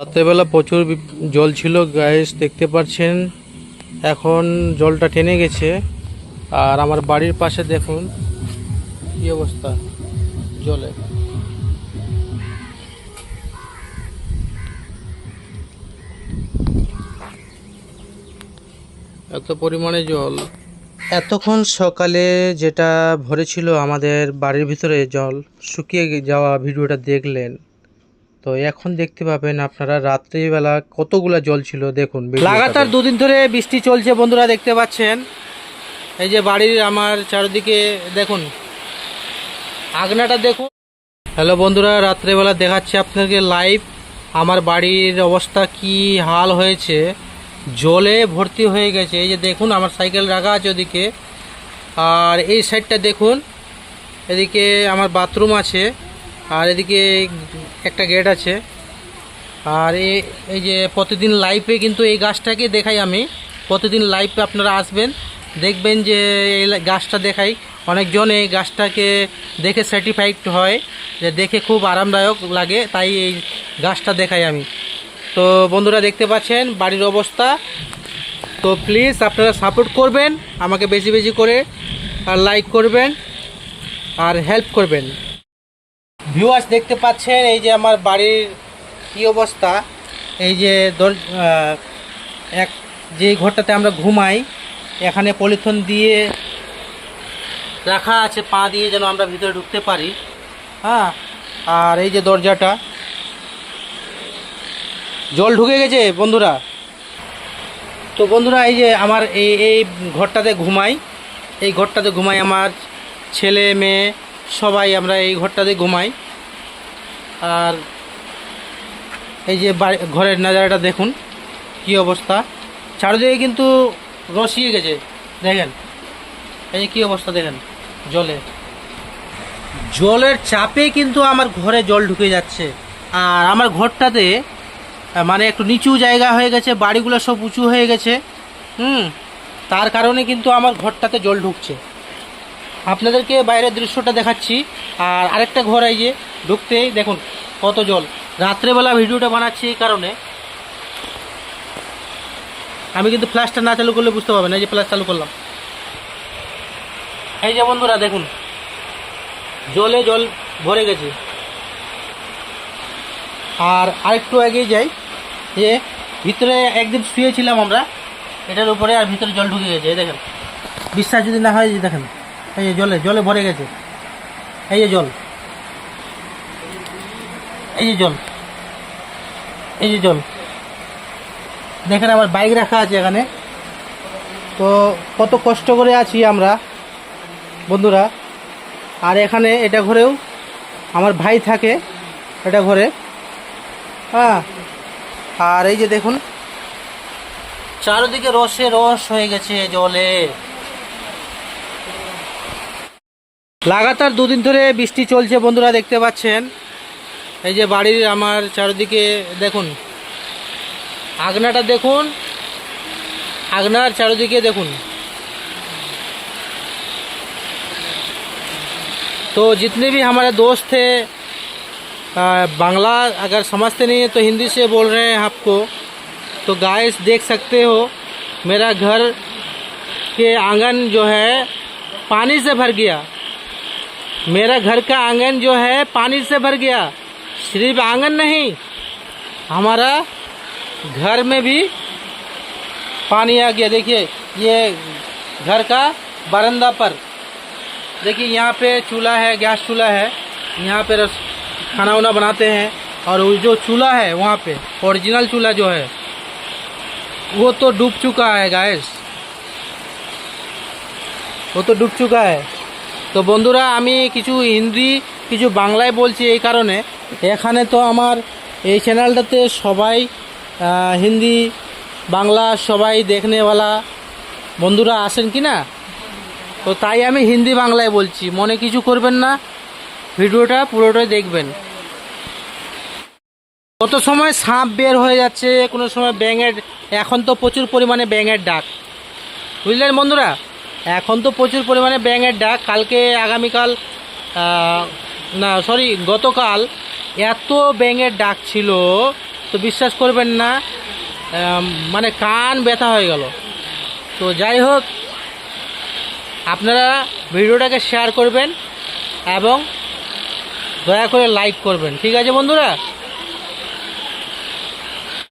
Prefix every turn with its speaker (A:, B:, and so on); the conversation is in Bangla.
A: রাত্রেবেলা প্রচুর জল ছিল গ্যাস দেখতে পাচ্ছেন। এখন জলটা টেনে গেছে। আর আমার বাড়ির পাশে দেখুন, কি অবস্থা জলে। এত পরিমাণে জল। এতক্ষণ সকালে যেটা ভরেছিল আমাদের বাড়ির ভিতরে জল, শুকিয়ে যাওয়া ভিডিওটা দেখলেন। তো এখন দেখতে পাবেন আপনারা রাত্রিবেলা কতগুলা জল ছিল, দেখুন লাগাতার দুদিন ধরে বৃষ্টি চলছে বন্ধুরা, দেখতে পাচ্ছেন। এই যে বাড়ির আমার চারিদিকে, দেখুন। আগনাটা দেখুন। হ্যালো বন্ধুরা, রাত্রেবেলা দেখাচ্ছি আপনাকে লাইভ আমার বাড়ির অবস্থা কি হাল হয়েছে? জলে ভর্তি হয়ে গেছে। এই যে দেখুন, আমার সাইকেল রাখা আছে ওদিকে। আর এই সাইডটা দেখুন। এদিকে আমার বাথরুম আছে। আর এদিকে একটা গেট আছে। আর এই যে প্রতিদিন লাইভে কিন্তু এই গাছটাকে দেখাই আমি। প্রতিদিন লাইভে আপনারা আসবেন, দেখবেন যে এই গাছটা দেখাই। অনেকজন এই গাছটাকে দেখে স্যাটিসফাইড হয়, যে দেখে খুব আরামদায়ক লাগে, তাই এই গাছটা দেখাই আমি। তো বন্ধুরা দেখতে পাচ্ছেন, বাড়ির অবস্থা। তো প্লিজ আপনারা সাপোর্ট করবেন, আমাকে বেশি বেশি করে, আর লাইক করবেন, আর হেল্প করবেন। ভিউয়ার্স দেখতে পাচ্ছেন, এই যে আমার বাড়ির কি অবস্থা? এই যে এক যে ঘরটাতে আমরা ঘুমাই, এখানে পলিথন দিয়ে রাখা আছে, পা দিয়ে যেন আমরা ভিতরে ঢুকতে পারি। হ্যাঁ আর এই যে দরজাটা। জল ঢুকে গেছে, বন্ধুরা? তো বন্ধুরা, এই যে আমার এই এই ঘরটাতে ঘুমাই। এই ঘরটাতে ঘুমাই আমার ছেলে, মেয়ে, সবাই আমরা এই ঘরটাতে ঘুমাই। আর এই যে ঘরের নাজারাটা দেখুন, কি অবস্থা। চারিদিকে কিন্তু রসিয়ে গেছে, দেখেন। এই যে কী অবস্থা দেখেন, জলে। জলের চাপে কিন্তু আমার ঘরে জল ঢুকে যাচ্ছে। আর আমার ঘরটাতে মানে একটু নিচু জায়গা হয়ে গেছে, বাড়িগুলো সব উঁচু হয়ে গেছে। হুম, তার কারণে কিন্তু আমার ঘরটাতে জল ঢুকছে। আপনাদেরকে বাইরের দৃশ্যটা দেখাচ্ছি। আর আরেকটা ঘর এই যে ঢুকতেই দেখুন কত জল। রাত্রেবেলা ভিডিওটা বানাচ্ছি এই কারণে। আমি কিন্তু ফ্ল্যাশটা না চালু করলে বুঝতে পারবেন এই যে ফ্ল্যাশ চালু করলাম। এই যে বন্ধুরা, দেখুন। জলে জল ভরে গেছে। আর আরেকটু এগিয়ে যাই, যে ভিতরে একদিন শুয়েছিলাম আমরা, এটার উপরে আর ভিতরে জল ঢুকে গেছে দেখেন। বিশ্বাস যদি না হয় যে দেখেন। এই যে জলে জলে ভরে গেছে। এই যে জল। এই যে জল। এই যে জল। দেখেন আমার বাইক রাখা আছে এখানে। তো কত কষ্ট করে আছি আমরা, বন্ধুরা। আর এখানে এটা ঘরেও আমার ভাই থাকে এটা ঘরে। হ্যাঁ। আর এই যে দেখুন, চারিদিকে রসে রস হয়ে গেছে জলে। লাগাতার দুদিন ধরে বৃষ্টি চলছে বন্ধুরা দেখতে পাচ্ছেন এই যে বাড়ির আমার চারিদিকে দেখুন আগনাটা দেখুন আগনার চারিদিকে দেখুন तो जितने भी हमारे दोस्त थे आ, बांग्ला अगर समझते नहीं है तो हिंदी से बोल रहे हैं आपको तो गाइस देख सकते हो मेरा घर के आंगन जो है पानी से भर गया मेरा घर का आँगन जो है पानी से भर गया। सिर्फ़ आँगन नहीं, हमारा घर में भी पानी आ गया। देखिए, ये घर का बरंदा पर। देखिए, यहाँ पे चूल्हा है, गैस चूल्हा है। यहाँ पे रस, खाना वाना बनाते हैं। और वो जो चूल्हा है, वहाँ पे ओरिजिनल चूल्हा जो है, वो तो डूब चुका है गैस वो तो डूब चुका है। তো বন্ধুরা, আমি কিছু হিন্দি, কিছু বাংলায় বলছি এই কারণে। এখানে তো আমার এই চ্যানেলটাতে সবাই হিন্দি, বাংলা সবাই দেখনেওয়ালা বন্ধুরা আসেন কি না তো তাই আমি হিন্দি বাংলায় বলছি। মনে কিছু করবেন না, ভিডিওটা পুরোটাই দেখবেন। কত সময় সাপ বের হয়ে যাচ্ছে, কোনো সময় ব্যাঙের, এখন তো প্রচুর পরিমাণে ব্যাঙের ডাক। বুঝলেন বন্ধুরা? এখন তো প্রচুর পরিমাণে ব্যাঙের ডাক। কালকে আগামীকাল না সরি গতকাল এত ব্যাঙের ডাক ছিল, তো বিশ্বাস করবেন না মানে কান ব্যথা হয়ে গেল। তো যাই হোক, আপনারা ভিডিওটাকে শেয়ার করবেন এবং দয়া করে লাইক করবেন। ঠিক আছে বন্ধুরা?